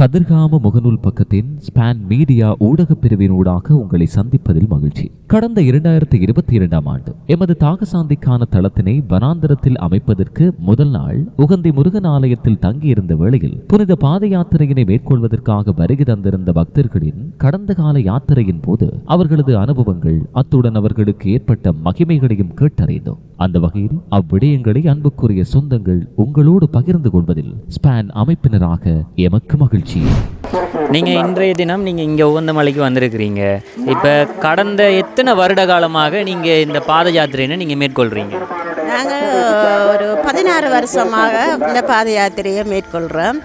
கதிர்காம முகநூல் பக்கத்தின் span media ஊடகப் பிரிவினூடாக உங்களை சந்திப்பதில் மகிழ்ச்சி. கடந்த இரண்டாயிரத்தி இருபத்தி இரண்டாம் ஆண்டு எமது தாகசாந்திக்கான தளத்தினை வனாந்தரத்தில் அமைப்பதற்கு முதல் நாள் உகந்தி முருகன் ஆலயத்தில் தங்கியிருந்த வேளையில் புனித பாத யாத்திரையினை மேற்கொள்வதற்காக வருகை தந்திருந்த பக்தர்களின் கடந்த கால யாத்திரையின் போது அவர்களது அனுபவங்கள் அத்துடன் அவர்களுக்கு ஏற்பட்ட மகிமைகளையும் கேட்டறிந்தோம். அந்த வகையில் அவ்விடயங்களை அன்புக்குரிய சொந்தங்கள் உங்களோடு பகிர்ந்து கொள்வதில் ஸ்பான் அமைப்பினராக எமக்கு மகிழ்ச்சி. நீங்கள் இன்றைய தினம் நீங்கள் இங்கே உகந்த மலைக்கு வந்திருக்கிறீங்க. இப்போ கடந்த எத்தனை வருட காலமாக நீங்கள் இந்த பாத யாத்திரையை நீங்கள் மேற்கொள்கிறீங்க நாங்கள் ஒரு பதினாறு வருஷமாக இந்த பாத யாத்திரையை மேற்கொள்கிறோம்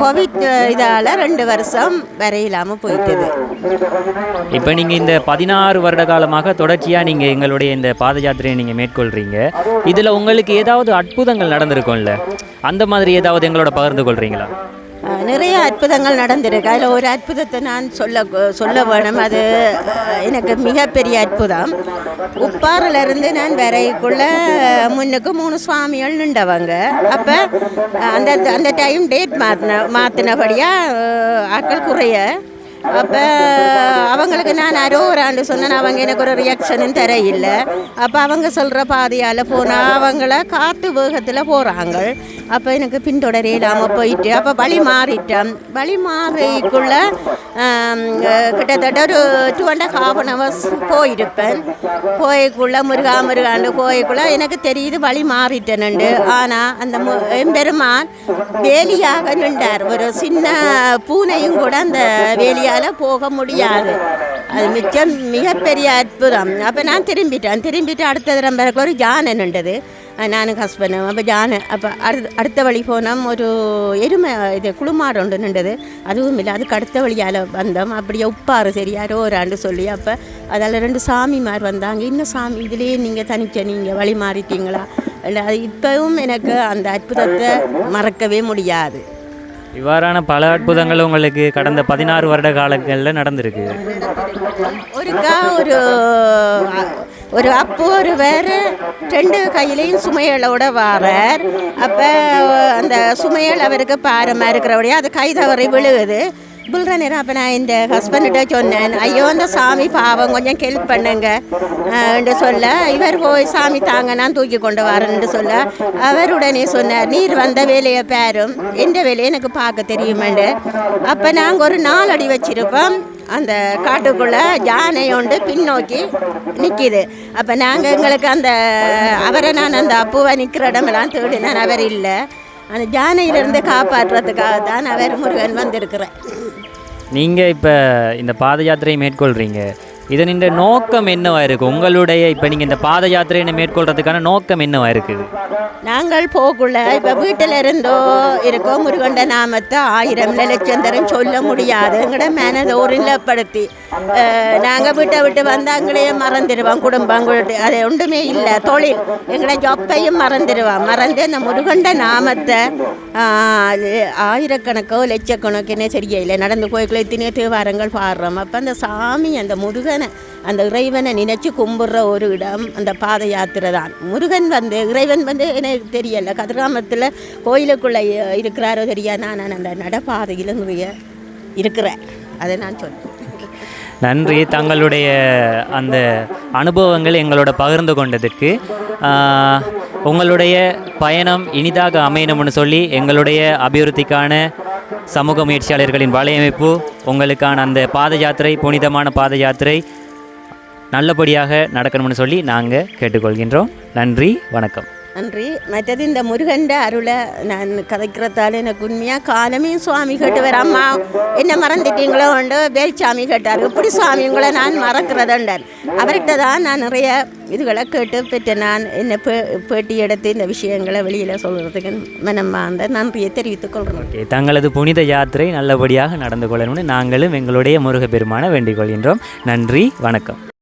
கோவிட் இதால் ரெண்டு வருஷம் வரையில்லாமல் போயிட்டது. இப்போ நீங்கள் இந்த பதினாறு வருட காலமாக தொடர்ச்சியாக நீங்கள் எங்களுடைய இந்த பாத யாத்திரையை நீங்கள் மேற்கொள்கிறீங்க இதில் உங்களுக்கு ஏதாவது அற்புதங்கள் நடந்திருக்கும்ல? அந்த மாதிரி ஏதாவது எங்களோட பகிர்ந்து கொள்கிறீங்களா நிறைய அற்புதங்கள் நடந்திருக்கு. அதில் ஒரு அற்புதத்தை நான் சொல்ல சொல்ல வேணும். அது எனக்கு மிகப்பெரிய அற்புதம். உப்பாறிலிருந்து நான் வரைக்குள்ள முன்னுக்கு மூணு சுவாமிகள் நின்றவங்க. அப்போ அந்த அந்த டைம் டேட் மாற்றின மாற்றினபடியாக ஆட்கள் குறைய அப்போ அவங்களுக்கு நான் அரோராண்டு சொன்னேன் அவங்க எனக்கு ஒரு ரியாக்ஷனும் தர இல்லை அப்போ அவங்க சொல்கிற பாதையால் போனால் அவங்கள காற்று வேகத்தில் போகிறாங்க அப்போ எனக்கு பின்தொடரே இல்லாமல் போயிட்டு அப்போ வழி மாறிட்டேன். வழி மாறிக்குள்ள கிட்டத்தட்ட ஒரு two and half an hours போயிருப்பேன். போய்க்குள்ள முருகா முருகாண்டு போய்க்குள்ள எனக்கு தெரியுது வழி மாறிட்டேனுண்டு ஆனால் அந்த மு- எம்பெருமான் வேலியாக நின்றார். ஒரு சின்ன பூனையும் கூட அந்த வேலியாக வேலியால் போக முடியாது. அது மிச்சம் மிகப்பெரிய அற்புதம். அப்போ நான் திரும்பிட்டேன். திரும்பிட்டு அடுத்த தரம் பிறகு ஒரு ஜானன் நின்றது நானும் ஹஸ்பண்டும் அப்போ யானை அப்போ அடுத்த அடுத்த வழி போனோம் ஒரு எருமை இது குளுமாடு ஒன்று நின்றது அதுவும் இல்லை அதுக்கு அடுத்த வழியால் வந்தோம். அப்படியே உப்பாறு சரி ஓராண்டு சொல்லி. அப்போ அதில் ரெண்டு சாமிமார் வந்தாங்க. இன்னும் சாமி இதுலேயே நீங்கள் தனிச்ச நீங்கள் வழி மாறிட்டீங்களா? இல்லை அது இப்போவும் எனக்கு அந்த அற்புதத்தை மறக்கவே முடியாது. இவ்வாறான பல அற்புதங்கள் உங்களுக்கு கடந்த பதினாறு வருட காலங்களில் நடந்திருக்கு. ஒருக்கா ஒரு ஒரு அப்போ ஒரு வேறு ரெண்டு கையிலையும் சுமையலோட வாரார். அப்போ அந்த சுமையல் அவருக்கு பாரமாக இருக்கிறபடியே அது கை தவறி விழுகுது. விழுற நேரம் அப்போ நான் இந்த ஹஸ்பண்ட்கிட்ட சொன்னேன். ஐயோ அந்த சாமி பாவம் கொஞ்சம் ஹெல்ப் பண்ணுங்க. என்று சொல்ல இவர் போய் சாமி தாங்க நான் தூக்கி கொண்டு வரேன்னு சொல்ல. அவர் உடனே சொன்னார் நீர் வந்த வேலையை பேரும். இந்த வேலையை எனக்கு பார்க்க தெரியுமெண்டு. அப்போ நாங்கள் ஒரு நாலு அடி அந்த காட்டுக்குள்ளே யானை உண்டு பின்னோக்கி நிற்கிது அப்போ நாங்கள் எங்களுக்கு அந்த அவரை நான் அந்த அப்புவை நிற்கிற இடமெல்லாம் தேடினேன். அவர் இல்லை. அந்த ஜானையிலிருந்து காப்பாற்றுறதுக்காக தான் அவர் முருகன் வந்திருக்கிறேன். நீங்கள் இப்போ இந்த பாத யாத்திரையை மேற்கொள்கிறீங்க இதனின் நோக்கம் என்னவா இருக்குது உங்களுடைய இப்போ நீங்கள் இந்த பாத யாத்திரையை மேற்கொள்றதுக்கான நோக்கம் என்னவா இருக்குது? நாங்கள் போக்குள்ள இப்போ வீட்டில் இருந்தோ இருக்கோ முருகண்ட நாமத்தை ஆயிரம் லட்சந்தரம் சொல்ல முடியாது. எங்கட மனதை ஒருநிலைப்படுத்தி நாங்கள் வீட்டை விட்டு வந்தாங்களே மறந்துடுவோம் குடும்பம் அது ஒன்றுமே இல்லை. தொழில். எங்கட ஜொப்பையும் மறந்துடுவோம். மறந்து அந்த முருகண்ட நாமத்தை ஆயிரக்கணக்கோ அது ஆயிரக்கணக்கோ லட்சக்கணக்குன்னே சரியில்லை நடந்து போய்க்குள்ள இத்தனை தேவாரங்கள் பாடுறோம். அப்போ அந்த சாமி அந்த முருகன் அந்த இறைவனை நினைச்சு கும்பிட்ற ஒரு இடம் அந்த பாத யாத்திரை தான். முருகன் வந்து இறைவன் வந்து எனக்கு தெரியல. கதிராமத்தில் கோயிலுக்குள்ளே இருக்கிறாரோ தெரியாது. நான் அந்த நடப்பாதையில் நிறைய இருக்கிறேன். அதை நான் சொல்கிறேன் நன்றி. தங்களுடைய அந்த அனுபவங்கள் எங்களோட பகிர்ந்து கொண்டதற்கு உங்களுடைய பயணம் இனிதாக அமையணும்னு சொல்லி எங்களுடைய அபிவிருத்திக்கான சமூக முயற்சியாளர்களின் வலையமைப்பு உங்களுக்கான அந்த பாத யாத்திரை புனிதமான பாத யாத்திரை நல்லபடியாக நடக்கணும்னு சொல்லி நாங்கள் கேட்டுக்கொள்கின்றோம். நன்றி வணக்கம். நன்றி. மற்றது இந்த முருகண்ட அருளை நான் கதைக்கிறதால எனக்கு உண்மையாக காலமே சுவாமி கேட்டு வர அம்மா என்ன மறந்துட்டீங்களோ உண்டு வேல்சாமி கேட்டார். இப்படி சுவாமி உங்களை நான் மறக்கிறதுண்டார். அவர்கிட்ட தான் நான் நிறைய இதுகளை கேட்டு பெற்று நான் என்ன பே பேட்டி எடுத்து இந்த விஷயங்களை வெளியில் சொல்கிறதுக்கு மனமார்ந்த நன்றியை தெரிவித்துக் கொள்கிறேன். ஓகே தங்களது புனித யாத்திரை நல்லபடியாக நடந்து கொள்ளணும்னு நாங்களும் எங்களுடைய முருகப்பெருமான வேண்டிக் கொள்கின்றோம். நன்றி வணக்கம்.